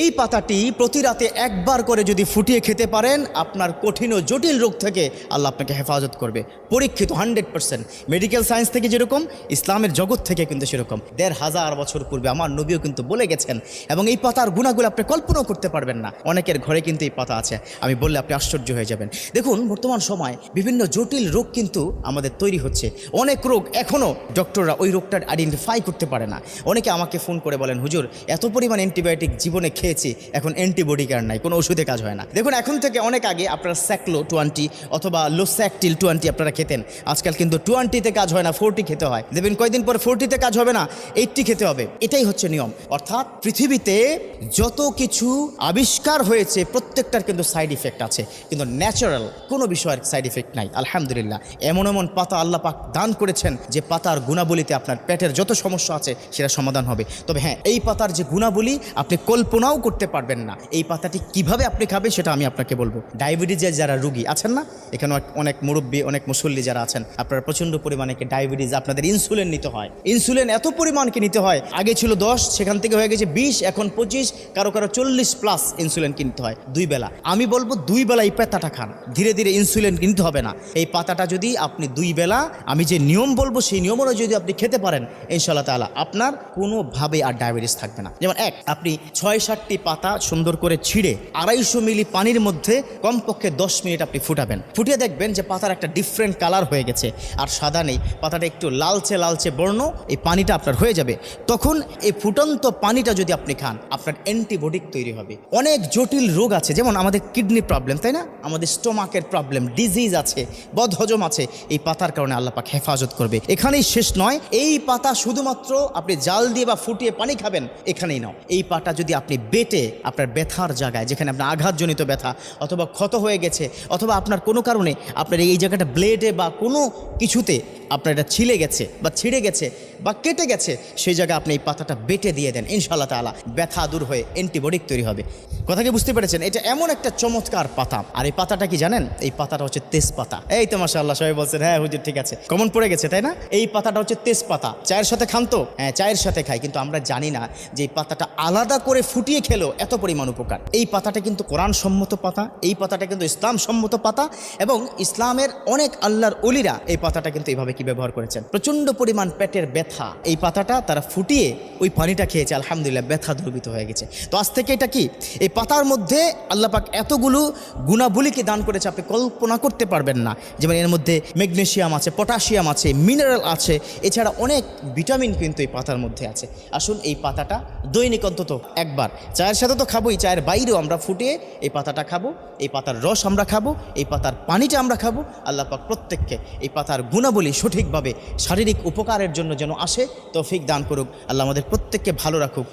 এই পাতাটি প্রতি রাতে একবার করে যদি ফুটিয়ে খেতে পারেন, আপনার কঠিন ও জটিল রোগ থেকে আল্লাহ আপনাকে হেফাজত করবে। পরীক্ষিত হান্ড্রেড পার্সেন্ট। মেডিকেল সায়েন্স থেকে যেরকম, ইসলামের জগৎ থেকে কিন্তু সেরকম। দেড় হাজার বছর পূর্বে আমার নবীও কিন্তু বলে গেছেন, এবং এই পাতার গুণাগুলো আপনি কল্পনাও করতে পারবেন না। অনেকের ঘরে কিন্তু এই পাতা আছে। আমি বললে আপনি আশ্চর্য হয়ে যাবেন। দেখুন, বর্তমান সময় বিভিন্ন জটিল রোগ কিন্তু আমাদের তৈরি হচ্ছে। অনেক রোগ এখনও ডক্টররা ওই রোগটার আইডেন্টিফাই করতে পারে না। অনেকে আমাকে ফোন করে বলেন, হুজুর, এত পরিমাণ অ্যান্টিবায়োটিক জীবনে খেয়েছি, এখন অ্যান্টিবডি কার নাই, কোনো ওষুধে কাজ হয় না। দেখুন, এখন থেকে অনেক আগে আপনারা স্যাকলো টোয়েন্টি অথবা লোস্যাকটিল টোয়েন্টি আপনারা খেতেন। আজকাল কিন্তু টোয়েন্টিতে কাজ হয় না ফোরটি খেতে হয়। দেখবেন, কয়দিন পর ফোরটিতে কাজ হবে না এইটটি খেতে হবে। এটাই হচ্ছে নিয়ম। অর্থাৎ পৃথিবীতে যত কিছু আবিষ্কার হয়েছে, প্রত্যেকটার কিন্তু সাইড ইফেক্ট আছে। কিন্তু ন্যাচারাল কোনো বিষয়ের সাইড ইফেক্ট নাই। আলহামদুলিল্লাহ, এমন এমন পাতা আল্লাহ পাক দান করেছেন যে পাতার গুণাবলীতে আপনার পেটের যত সমস্যা আছে, সেটা সমাধান হবে। তবে হ্যাঁ এই পাতার যে গুণাবলী, আপনি কল্পনাও করতে পারবেন না। এই পাতাটি কীভাবে আপনি খাবে সেটা আমি আপনাকে বলব। ডায়াবেটিসের যারা রুগী আছেন না, এখানে অনেক- মুরব্বী, অনেক মুসল্লি যারা আছেন, আপনারা প্রচণ্ড পরিমাণে ডায়াবেটিস, আপনাদের ইনসুলিন নিতে হয়। ইনসুলিন এত পরিমাণকে নিতে হয়? আগে ছিল দশ, সেখান থেকে হয়ে গেছে বিশ, এখন পঁচিশ, কারও কারও চল্লিশ প্লাস ইনসুলিন কিনতে হয় দুই বেলা। আমি বলব দুই বেলা এই পাতাটা খান। ধীরে ধীরে ইনসুলিন কিনতে হবে না। এই পাতাটা যদি আপনি দুই বেলা, আমি যে নিয়ম বলব সেই নিয়ম অনুযায়ী যদি আপনি খেতে পারেন ইনশাল্লাহ তাআলা আপনার কোনোভাবে আর ডায়াবেটিস থাকবে না। যেমন এক, আপনি ছয় সাতটি পাতা সুন্দর করে ছিঁড়ে আড়াইশো মিলি পানির মধ্যে কমপক্ষে দশ মিনিট আপনি ফুটাবেন। ফুটিয়ে দেখবেন যে পাতার একটা ডিফারেন্ট কালার হয়ে গেছে। আর সাদা নেই। পাতাটা একটু লালচে লালচে বর্ণ, এই পানিটা আপনার হয়ে যাবে। তখন এই ফুটন্ত পানিটা যদি আপনি খান, আপনার অ্যান্টিবডিক তৈরি হবে। অনেক জটিল রোগ আছে, যেমন আমাদের কিডনি প্রবলেম তাই না? আমাদের স্টোমাকের প্রবলেম ডিজিজ আছে, বদহজম আছে। এই পাতার কারণে আল্লাহ পাক হেফাজত করবে। এখানেই শেষ নয়। এই পাতা শুধুমাত্র আপনি জাল দিয়ে বা ফুটিয়ে পানি খাবেন, এখানেই নাও। এই পাতা যদি আপনি বেটে আপনার ব্যথার জায়গায়, যেখানে আপনার আঘাতজনিত ব্যথা, অথবা ক্ষত হয়ে গেছে, অথবা আপনার কোনো কারণে আপনার এই জায়গাটা ব্লেডে বা কোনো কিছুতে আপনার এটা ছিলে গেছে বা ছিঁড়ে গেছে বা কেটে গেছে, সেই জায়গায় আপনি এই পাতাটা বেটে দিয়ে দেন ইনশাল্লাহ তাআলা। ব্যথা দূর হয়ে অ্যান্টিবডিক তৈরি হবে। কথা কি বুঝতে পেরেছেন? এটা এমন একটা চমৎকার পাতা। আর এই পাতাটা কি জানেন? এই পাতাটা হচ্ছে তেজপাতা। এই তো মাশাআল্লাহ, সবাই বলছেন হ্যাঁ হুজুর, ঠিক আছে। কমন পড়ে গেছে, তাই না? এই পাতাটা হচ্ছে তেজপাতা। চায়ের সাথে খান তো? হ্যাঁ চায়ের সাথে খাই, কিন্তু আমরা জানি না যে এই পাতাটা আলাদা করে ফুটিয়ে খেলেও এত পরিমাণ উপকার। এই পাতাটা কিন্তু কোরআন সম্মত পাতা, এই পাতাটা কিন্তু ইসলাম সম্মত পাতা, এবং ইসলামের অনেক আল্লাহর অলিরা এই পাতাটা কিন্তু এইভাবে কি ব্যবহার করেছেন? প্রচণ্ড পরিমাণ পেটের ব্যথা এই পাতাটা তারা ফুটিয়ে ওই পানিটা খেয়েছে, আলহামদুলিল্লাহ ব্যথা দুর্বিত হয়ে গেছে। তো আজ থেকে এটা কি? এই পাতার মধ্যে আল্লাহ পাক এতগুলো গুণাবলীকে দান করেছে আপনি কল্পনা করতে পারবেন না। যেমন এর মধ্যে ম্যাগনেশিয়াম আছে, পটাশিয়াম আছে, মিনারেল আছে, এছাড়া অনেক ভিটামিন কিন্তু এই পাতার মধ্যে আছে। আসুন এই পাতাটা দৈনিক অন্তত একবার। চায়ের সাথে তো খাবোই, চায়ের বাইরেও আমরা ফুটিয়ে এই পাতাটা খাব, এই পাতার রস আমরা খাব, এই পাতার পানিটা আমরা খাব। আল্লাহ পাক প্রত্যেককে এই পাতার গুণাবলী সঠিকভাবে শারীরিক উপকারের জন্য যেন আসে তৌফিক দান করুক। আল্লাহ আমাদের প্রত্যেককে ভালো রাখুক।